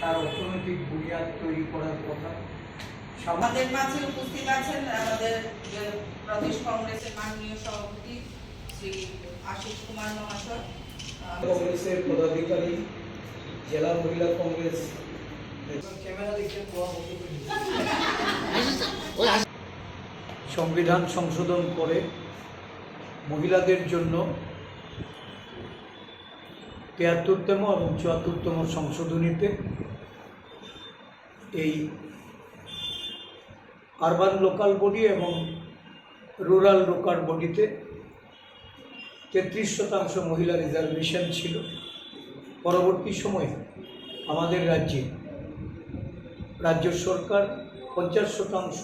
তার অর্থনৈতিক বুনিয়াদ তৈরি করার কথা। আমাদের মাঝে উপস্থিত আছেন আমাদের যে প্রদেশ কংগ্রেসের মাননীয় সভাপতি শ্রী আশিস কুমার মহাশয়। কংগ্রেসের পদাধিকারী জেলা মহিলা কংগ্রেস। ক্যামেরা দেখে সংবিধান সংশোধন করে মহিলাদের জন্য তিয়াত্তরতম এবং চুয়াত্তরতম সংশোধনীতে এই আরবান লোকাল বডি এবং রুরাল লোকাল বডিতে তেত্রিশ শতাংশ মহিলা রিজার্ভেশন ছিল। পরবর্তী সময়ে আমাদের রাজ্যে রাজ্য সরকার পঞ্চাশ শতাংশ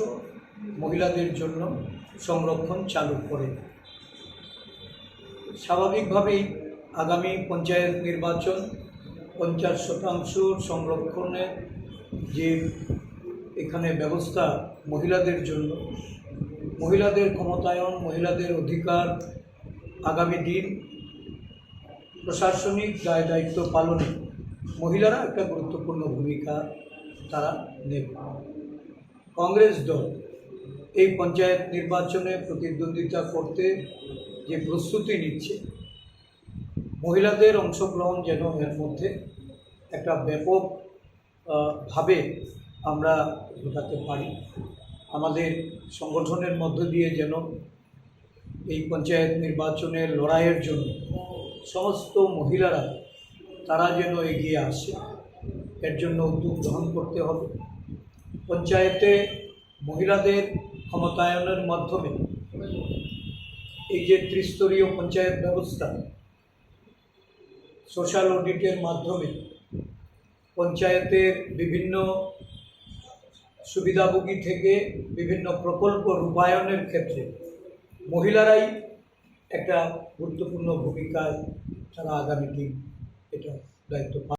মহিলাদের জন্য সংরক্ষণ চালু করে। স্বাভাবিকভাবেই আগামী পঞ্চায়েত নির্বাচন পঞ্চাশ শতাংশ সংরক্ষণের যে এখানে ব্যবস্থা মহিলাদের জন্য। মহিলাদের ক্ষমতায়ন, মহিলাদের অধিকার আগামী দিন প্রশাসনিক দায় দায়িত্ব পালনে মহিলারা একটা গুরুত্বপূর্ণ ভূমিকা তারা নেবে। কংগ্রেস দল এই পঞ্চায়েত নির্বাচনে প্রতিদ্বন্দ্বিতা করতে যে প্রস্তুতি নিচ্ছে, মহিলাদের অংশগ্রহণ যেন এর মধ্যে একটা ব্যাপক ভাবে আমরা ঘটাতে পারি। আমাদের সংগঠনের মধ্য দিয়ে যেন এই পঞ্চায়েত নির্বাচনের লড়াইয়ের জন্য সমস্ত মহিলারা, তারা যেন এগিয়ে আসে, এর জন্য উদ্যোগ গ্রহণ করতে হবে। পঞ্চায়েতে মহিলাদের ক্ষমতায়নের মাধ্যমে এই যে ত্রিস্তরীয় পঞ্চায়েত ব্যবস্থা সোশ্যাল অডিটের মাধ্যমে পঞ্চায়েতের বিভিন্ন সুবিধাভোগী থেকে বিভিন্ন প্রকল্প রূপায়ণের ক্ষেত্রে মহিলারাই একটা গুরুত্বপূর্ণ ভূমিকায় তারা আগামী দিন এটা দায়িত্ব